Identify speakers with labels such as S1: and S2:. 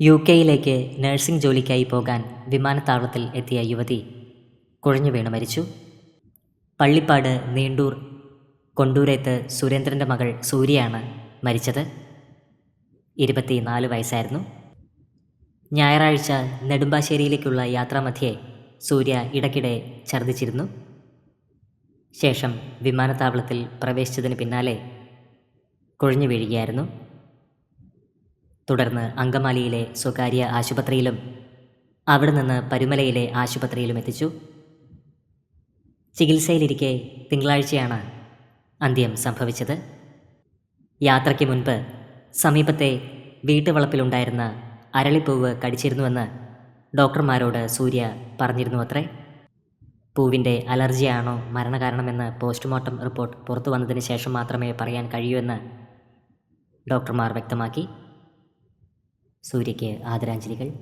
S1: U കെയിലേക്ക് nursing ജോലിക്കായി പോകാൻ വിമാനത്താവളത്തിൽ എത്തിയ യുവതി കുഴഞ്ഞു വീണ് മരിച്ചു. പള്ളിപ്പാട് നീണ്ടൂർ കൊണ്ടൂരേത്ത് സുരേന്ദ്രന്റെ മകൾ സൂര്യയാണ് മരിച്ചത്. ഇരുപത്തിനാല് വയസ്സായിരുന്നു. ഞായറാഴ്ച നെടുമ്പാശ്ശേരിയിലേക്കുള്ള യാത്രാമധ്യേ സൂര്യ ഇടയ്ക്കിടെ ഛർദ്ദിച്ചിരുന്നു. ശേഷം വിമാനത്താവളത്തിൽ പ്രവേശിച്ചതിന് പിന്നാലെ കുഴഞ്ഞു വീഴുകയായിരുന്നു. തുടർന്ന് അങ്കമാലിയിലെ സ്വകാര്യ ആശുപത്രിയിലും അവിടെ നിന്ന് പരുമലയിലെ ആശുപത്രിയിലും എത്തിച്ചു. ചികിത്സയിലിരിക്കെ തിങ്കളാഴ്ചയാണ് അന്ത്യം സംഭവിച്ചത്. യാത്രയ്ക്ക് മുൻപ് സമീപത്തെ വീട്ടുവളപ്പിലുണ്ടായിരുന്ന അരളിപ്പൂവ് കടിച്ചിരുന്നുവെന്ന് ഡോക്ടർമാരോട് സൂര്യ പറഞ്ഞിരുന്നു അത്രേ പൂവിന്റെ അലർജിയാണോ മരണകാരണമെന്ന് പോസ്റ്റ്മോർട്ടം റിപ്പോർട്ട് പുറത്തു വന്നതിന് ശേഷം മാത്രമേ പറയാൻ കഴിയൂ എന്ന് ഡോക്ടർമാർ വ്യക്തമാക്കി. സൂര്യയ്ക്ക് ആദരാഞ്ജലികൾ.